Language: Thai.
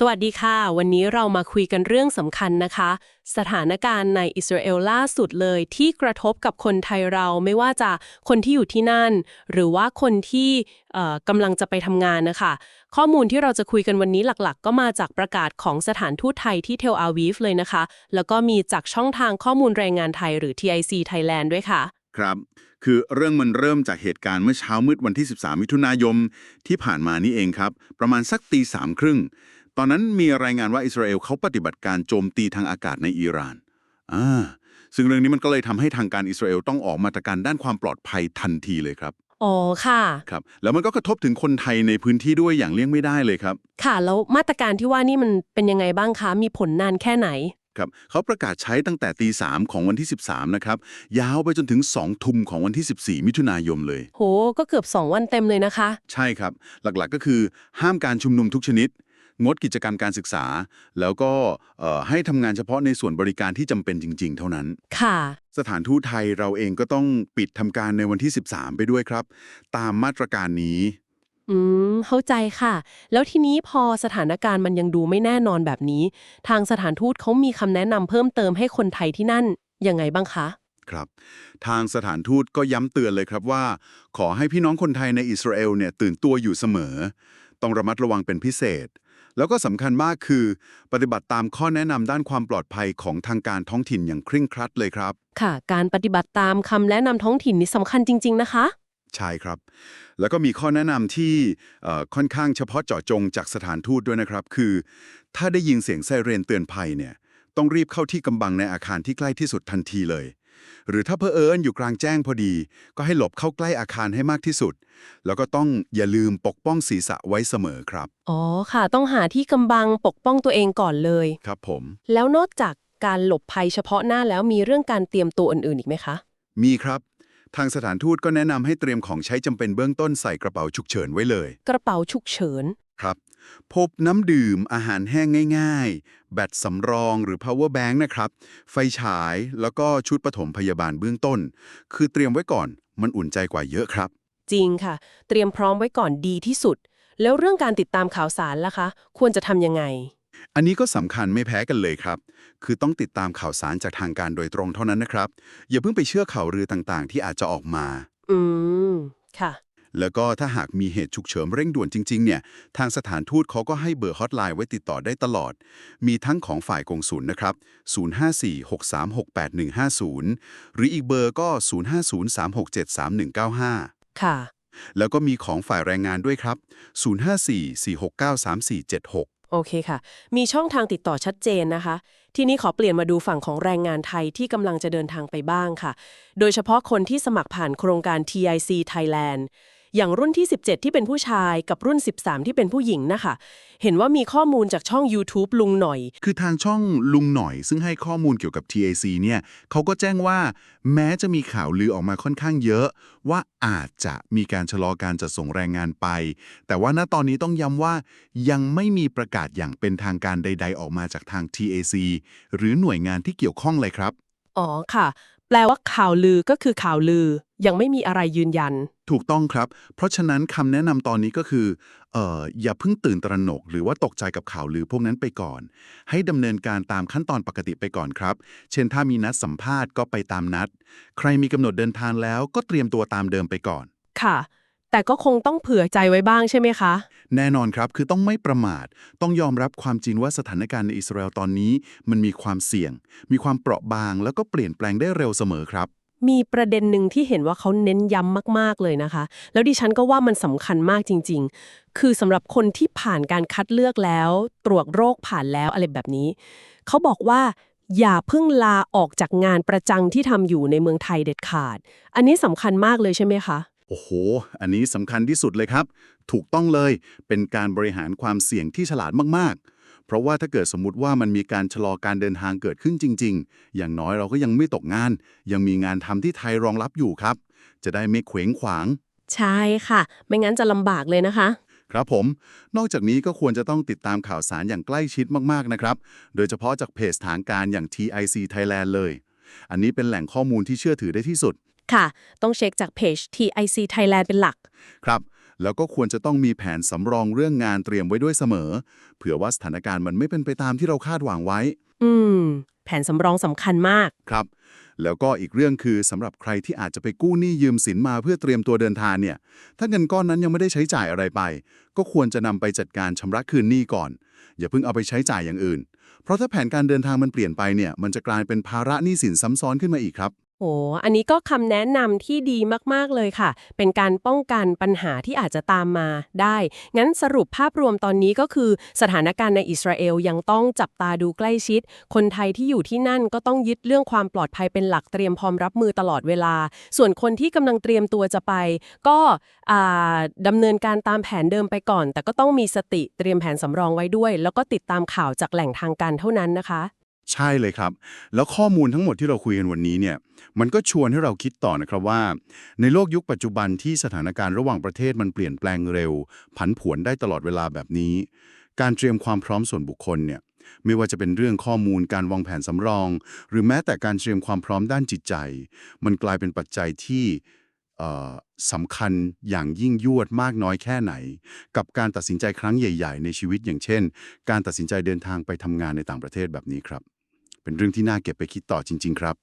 สวัสดีค่ะ วันนี้เรามาคุยกันเรื่องสำคัญนะคะ สถานการณ์ในอิสราเอลล่าสุดเลย ที่กระทบกับคนไทยเราไม่ว่าจะคนที่อยู่ที่นั่น หรือว่าคนที่เอ่อกำลังจะไปทำงานนะคะ ข้อมูลที่เราจะคุยกันวันนี้หลักๆ ก็มาจากประกาศของสถานทูตไทยที่เทลอาวีฟเลยนะคะ แล้วก็มีจากช่องทางข้อมูลแรงงานไทยหรือ TIC Thailand ด้วยค่ะ ครับคือเรื่องมันเริ่มจากเหตุการณ์เมื่อเช้ามืดวันที่ 13 มิถุนายนที่ผ่านมานี่เองครับ ประมาณสักตีสามครึ่ง ตอนนั้นมีรายงานว่าอิสราเอลเขาปฏิบัติการโจมตีทางอากาศในอิหร่านอ่าซึ่งเรื่องนี้มันก็เลยทำให้ทางการอิสราเอลต้องออกมาตรการด้านความปลอดภัยทันทีเลยครับอ๋อค่ะครับ แล้วมันก็กระทบถึงคนไทยในพื้นที่ด้วยอย่างเลี่ยงไม่ได้เลยครับ ค่ะ แล้วมาตรการที่ว่านี่มันเป็นยังไงบ้างคะมีผลนานแค่ไหนครับเขาประกาศใช้ตั้งแต่ตีสามของวันที่ 13 นะครับ ยาวไปจนถึง 2 ทุ่มของวันที่ 14 มิถุนายนเลย โห ก็เกือบ 2 วันเต็มเลยนะคะ ใช่ครับ หลักๆก็คือ ห้ามการชุมนุมทุกชนิด งดกิจกรรมการศึกษา แล้วก็เอ่อให้ทำงานเฉพาะในส่วนบริการที่จำเป็นจริง ๆ เท่านั้น ค่ะ สถานทูตไทยเราเองก็ต้องปิดทำการในวันที่ 13 ไปด้วยครับ ตามมาตรการนี้อืม เข้าใจค่ะ แล้วทีนี้พอสถานการณ์มันยังดูไม่แน่นอนแบบนี้ ทางสถานทูตเขามีคำแนะนำเพิ่มเติมให้คนไทยที่นั่นยังไงบ้างคะครับทางสถานทูตก็ย้ำเตือนเลยครับว่า ขอให้พี่น้องคนไทยในอิสราเอลเนี่ยตื่นตัวอยู่เสมอ ต้องระมัดระวังเป็นพิเศษ แล้วก็สำคัญมากคือ ปฏิบัติตามข้อแนะนำด้านความปลอดภัยของทางการท้องถิ่นอย่างเคร่งครัดเลยครับ ค่ะ การปฏิบัติตามคำแนะนำท้องถิ่นนี่สำคัญจริง ๆ นะคะ ใช่ครับ แล้วก็มีข้อแนะนำที่เอ่อค่อนข้างเฉพาะเจาะจงจากสถานทูตด้วยนะครับ คือ ถ้าได้ยินเสียงไซเรนเตือนภัยเนี่ย ต้องรีบเข้าที่กำบังในอาคารที่ใกล้ที่สุดทันทีเลย หรือถ้าเพอเอิญอยู่กลางแจ้งพอดี ก็ให้หลบเข้าใกล้อาคารให้มากที่สุด แล้วก็ต้องอย่าลืมปกป้องศีรษะไว้เสมอครับ อ๋อค่ะ ต้องหาที่กำบังปกป้องตัวเองก่อนเลย ครับผม แล้วนอกจากการหลบภัยเฉพาะหน้าแล้วมีเรื่องการเตรียมตัวอื่นๆ อีกไหมคะ มีครับ ทางสถานทูตก็แนะนำให้เตรียมของใช้จำเป็นเบื้องต้นใส่กระเป๋าฉุกเฉินไว้เลย กระเป๋าฉุกเฉิน ครับ พบน้ำดื่มอาหารแห้งง่าย ๆ แบตสำรองหรือ power bank นะครับ ไฟฉายแล้วก็ชุดปฐมพยาบาลเบื้องต้น คือเตรียมไว้ก่อนมันอุ่นใจกว่าเยอะครับ จริงค่ะ เตรียมพร้อมไว้ก่อนดีที่สุด แล้วเรื่องการติดตามข่าวสารล่ะคะ ควรจะทำยังไง อันนี้ก็สำคัญไม่แพ้กันเลยครับ คือต้องติดตามข่าวสารจากทางการโดยตรงเท่านั้นนะครับ อย่าเพิ่งไปเชื่อข่าวลือต่างๆ ที่อาจจะออกมา อืม ค่ะ แล้วก็ถ้าหากมีเหตุฉุกเฉินเร่งด่วนจริง ๆ เนี่ย ทางสถานทูตเขาก็ให้เบอร์ฮอตไลน์ไว้ติดต่อได้ตลอด มีทั้งของฝ่ายกงสุลนะครับ 054-636-8150 หรืออีกเบอร์ก็ 050-367-3195 ค่ะ แล้วก็มีของฝ่ายแรงงานด้วยครับ 054-469-3476โอเคค่ะ มีช่องทางติดต่อชัดเจนนะคะ ทีนี้ขอเปลี่ยนมาดูฝั่งของแรงงานไทยที่กำลังจะเดินทางไปบ้างค่ะ โดยเฉพาะคนที่สมัครผ่านโครงการ TIC Thailand อย่างรุ่นที่ 17 ที่เป็นผู้ชายกับรุ่น 13 ที่เป็นผู้หญิงนะคะ เห็นว่ามีข้อมูลจากช่อง YouTube ลุงหน่อย คือทางช่องลุงหน่อย ซึ่งให้ข้อมูลเกี่ยวกับ TAC เนี่ยเขาก็แจ้งว่า แม้จะมีข่าวลือออกมาค่อนข้างเยอะ ว่าอาจจะมีการชะลอการจัดส่งแรงงานไป แต่ว่าณตอนนี้ต้องย้ำว่า ยังไม่มีประกาศอย่างเป็นทางการใด ๆ ออกมาจากทาง TAC หรือหน่วยงานที่เกี่ยวข้องเลยครับ อ๋อค่ะ แปลว่าข่าวลือก็คือข่าวลือ ยังไม่มีอะไรยืนยัน ถูกต้องครับ เพราะฉะนั้นคำแนะนำตอนนี้ก็คือเอ่ออย่าเพิ่งตื่นตระหนก หรือว่าตกใจกับข่าวลือพวกนั้นไปก่อน ให้ดำเนินการตามขั้นตอนปกติไปก่อนครับ เช่นถ้ามีนัดสัมภาษณ์ก็ไปตามนัด ใครมีกำหนดเดินทางแล้วก็เตรียมตัวตามเดิมไปก่อน ค่ะ แต่ก็คงต้องเผื่อใจไว้บ้างใช่ไหมคะ แน่นอนครับคือต้องไม่ประมาท ต้องยอมรับความจริงว่าสถานการณ์ในอิสราเอลตอนนี้ มันมีความเสี่ยง มีความเปราะบาง แล้วก็เปลี่ยนแปลงได้เร็วเสมอครับ มีประเด็นหนึ่งที่เห็นว่าเขาเน้นย้ำมาก ๆ เลยนะคะ แล้วดิฉันก็ว่ามันสำคัญมากจริง ๆ คือสำหรับคนที่ผ่านการคัดเลือกแล้ว ตรวจโรคผ่านแล้วอะไรแบบนี้ เขาบอกว่าอย่าเพิ่งลาออกจากงานประจังที่ทำอยู่ในเมืองไทยเด็ดขาด อันนี้สำคัญมากเลยใช่ไหมคะ โอ้โห อันนี้สำคัญที่สุดเลยครับ ถูกต้องเลย เป็นการบริหารความเสี่ยงที่ฉลาดมากๆ เพราะว่าถ้าเกิดสมมติว่ามันมีการชะลอการเดินทางเกิดขึ้นจริง ๆ อย่างน้อยเราก็ยังไม่ตกงาน ยังมีงานทำที่ไทยรองรับอยู่ครับ จะได้ไม่เขวงขวาง ใช่ค่ะ ไม่งั้นจะลำบากเลยนะคะครับผม นอกจากนี้ก็ควรจะต้องติดตามข่าวสารอย่างใกล้ชิดมาก ๆ นะครับ โดยเฉพาะจากเพจทางการอย่าง TIC Thailand เลย อันนี้เป็นแหล่งข้อมูลที่เชื่อถือได้ที่สุด ค่ะ ต้องเช็คจากเพจ TIC Thailand เป็นหลัก ครับ แล้วก็ควรจะต้องมีแผนสำรองเรื่องงานเตรียมไว้ด้วยเสมอ เผื่อว่าสถานการณ์มันไม่เป็นไปตามที่เราคาดหวังไว้ อืม แผนสำรองสำคัญมาก ครับ แล้วก็อีกเรื่องคือสำหรับใครที่อาจจะไปกู้หนี้ยืมสินมาเพื่อเตรียมตัวเดินทางเนี่ย ถ้าเงินก้อนนั้นยังไม่ได้ใช้จ่ายอะไรไป ก็ควรจะนำไปจัดการชำระคืนหนี้ก่อน อย่าเพิ่งเอาไปใช้จ่ายอย่างอื่น เพราะถ้าแผนการเดินทางมันเปลี่ยนไปเนี่ย มันจะกลายเป็นภาระหนี้สินซ้ำซ้อนขึ้นมาอีกครับ โอ้อันนี้ก็คำแนะนำที่ดีมาก ๆ เลยค่ะ เป็นการป้องกันปัญหาที่อาจจะตามมาได้ งั้นสรุปภาพรวมตอนนี้ก็คือ สถานการณ์ในอิสราเอลยังต้องจับตาดูใกล้ชิด คนไทยที่อยู่ที่นั่นก็ต้องยึดเรื่องความปลอดภัยเป็นหลักเตรียมพร้อมรับมือตลอดเวลา ส่วนคนที่กำลังเตรียมตัวจะไป ก็ดำเนินการตามแผนเดิมไปก่อน แต่ก็ต้องมีสติเตรียมแผนสำรองไว้ด้วย แล้วก็ติดตามข่าวจากแหล่งทางการเท่านั้นนะคะ ใช่เลยครับ แล้วข้อมูลทั้งหมดที่เราคุยกันวันนี้เนี่ยมันก็ชวนให้เราคิดต่อนะครับว่า ในโลกยุคปัจจุบันที่สถานการณ์ระหว่างประเทศมันเปลี่ยนแปลงเร็ว ผันผวนได้ตลอดเวลาแบบนี้ การเตรียมความพร้อมส่วนบุคคลเนี่ยไม่ว่าจะเป็นเรื่องข้อมูลการวางแผนสำรอง หรือแม้แต่การเตรียมความพร้อมด้านจิตใจ มันกลายเป็นปัจจัยที่สำคัญอย่างยิ่งยวดมากน้อยแค่ไหน กับการตัดสินใจครั้งใหญ่ ๆ ในชีวิตอย่างเช่น การตัดสินใจเดินทางไปทำงานในต่างประเทศแบบนี้ครับ เป็นเรื่องที่น่าเก็บไปคิดต่อจริง ๆ ครับ